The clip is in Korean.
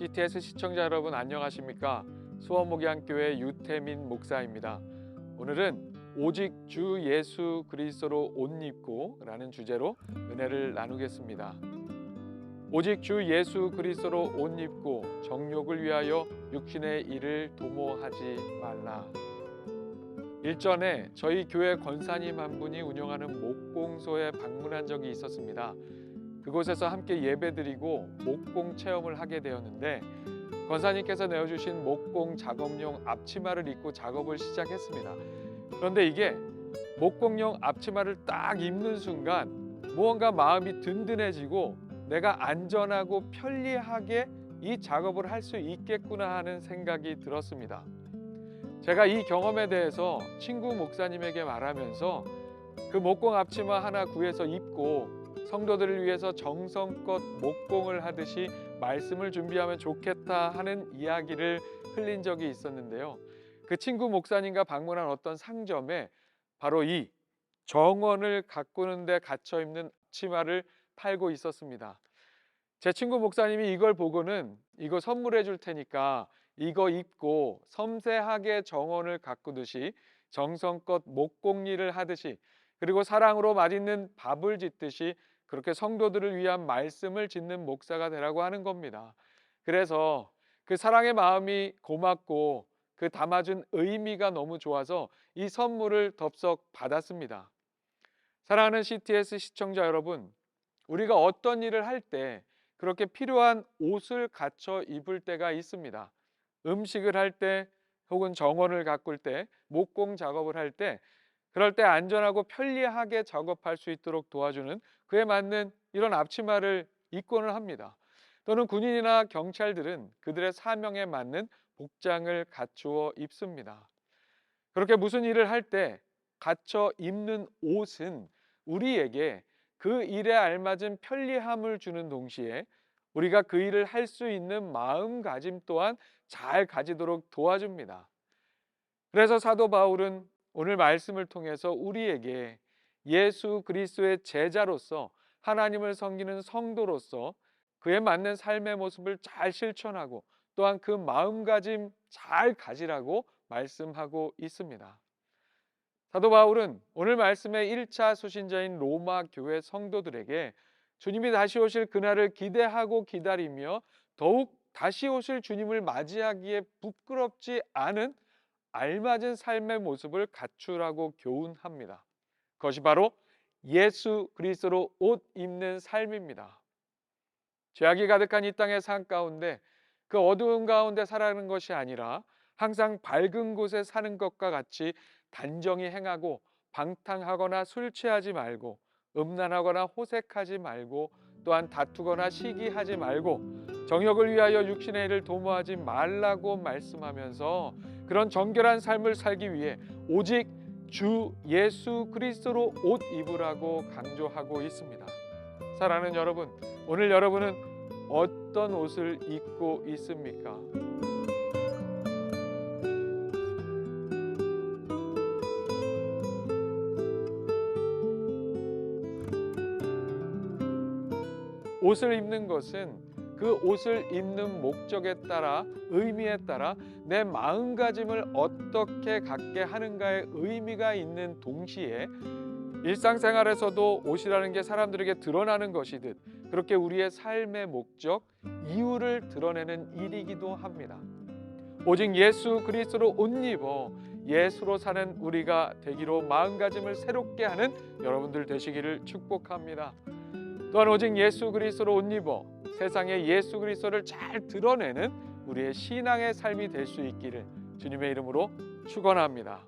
CTS 시청자 여러분 안녕하십니까? 수원목양교회 유태민 목사입니다. 오늘은 오직 주 예수 그리스도로 옷 입고 라는 주제로 은혜를 나누겠습니다. 오직 주 예수 그리스도로 옷 입고 정욕을 위하여 육신의 일을 도모하지 말라. 일전에 저희 교회 권사님 한 분이 운영하는 목공소에 방문한 적이 있었습니다. 그곳에서 함께 예배드리고 목공 체험을 하게 되었는데 권사님께서 내어주신 목공 작업용 앞치마를 입고 작업을 시작했습니다. 그런데 이게 목공용 앞치마를 딱 입는 순간 무언가 마음이 든든해지고 내가 안전하고 편리하게 이 작업을 할 수 있겠구나 하는 생각이 들었습니다. 제가 이 경험에 대해서 친구 목사님에게 말하면서 그 목공 앞치마 하나 구해서 입고 성도들을 위해서 정성껏 목공을 하듯이 말씀을 준비하면 좋겠다 하는 이야기를 흘린 적이 있었는데요. 그 친구 목사님과 방문한 어떤 상점에 바로 이 정원을 가꾸는 데 갇혀 입는 치마를 팔고 있었습니다. 제 친구 목사님이 이걸 보고는 이거 선물해 줄 테니까 이거 입고 섬세하게 정원을 가꾸듯이 정성껏 목공일을 하듯이 그리고 사랑으로 맛있는 밥을 짓듯이 그렇게 성도들을 위한 말씀을 짓는 목사가 되라고 하는 겁니다. 그래서 그 사랑의 마음이 고맙고 그 담아준 의미가 너무 좋아서 이 선물을 덥석 받았습니다. 사랑하는 CTS 시청자 여러분, 우리가 어떤 일을 할 때 그렇게 필요한 옷을 갖춰 입을 때가 있습니다. 음식을 할 때 혹은 정원을 가꿀 때, 목공 작업을 할 때, 그럴 때 안전하고 편리하게 작업할 수 있도록 도와주는 그에 맞는 이런 앞치마를 입고는 합니다. 또는 군인이나 경찰들은 그들의 사명에 맞는 복장을 갖추어 입습니다. 그렇게 무슨 일을 할 때 갖춰 입는 옷은 우리에게 그 일에 알맞은 편리함을 주는 동시에 우리가 그 일을 할 수 있는 마음가짐 또한 잘 가지도록 도와줍니다. 그래서 사도 바울은 오늘 말씀을 통해서 우리에게 예수 그리스도의 제자로서 하나님을 섬기는 성도로서 그에 맞는 삶의 모습을 잘 실천하고 또한 그 마음가짐 잘 가지라고 말씀하고 있습니다. 사도 바울은 오늘 말씀의 1차 수신자인 로마 교회 성도들에게 주님이 다시 오실 그날을 기대하고 기다리며 더욱 다시 오실 주님을 맞이하기에 부끄럽지 않은 알맞은 삶의 모습을 갖추라고 교훈합니다. 그것이 바로 예수 그리스도로 옷 입는 삶입니다. 죄악이 가득한 이 땅의 삶 가운데 그 어두운 가운데 살아가는 것이 아니라 항상 밝은 곳에 사는 것과 같이 단정히 행하고 방탕하거나 술 취하지 말고 음란하거나 호색하지 말고 또한 다투거나 시기하지 말고 정욕을 위하여 육신의 일을 도모하지 말라고 말씀하면서 그런 정결한 삶을 살기 위해 오직 주 예수 그리스도로 옷 입으라고 강조하고 있습니다. 사랑하는 여러분, 오늘 여러분은 어떤 옷을 입고 있습니까? 옷을 입는 것은 그 옷을 입는 목적에 따라 의미에 따라 내 마음가짐을 어떻게 갖게 하는가의 의미가 있는 동시에 일상생활에서도 옷이라는 게 사람들에게 드러나는 것이듯 그렇게 우리의 삶의 목적, 이유를 드러내는 일이기도 합니다. 오직 예수 그리스도로 옷 입어 예수로 사는 우리가 되기로 마음가짐을 새롭게 하는 여러분들 되시기를 축복합니다. 또한 오직 예수 그리스도로 옷 입어 세상에 예수 그리스도를 잘 드러내는 우리의 신앙의 삶이 될 수 있기를 주님의 이름으로 축원합니다.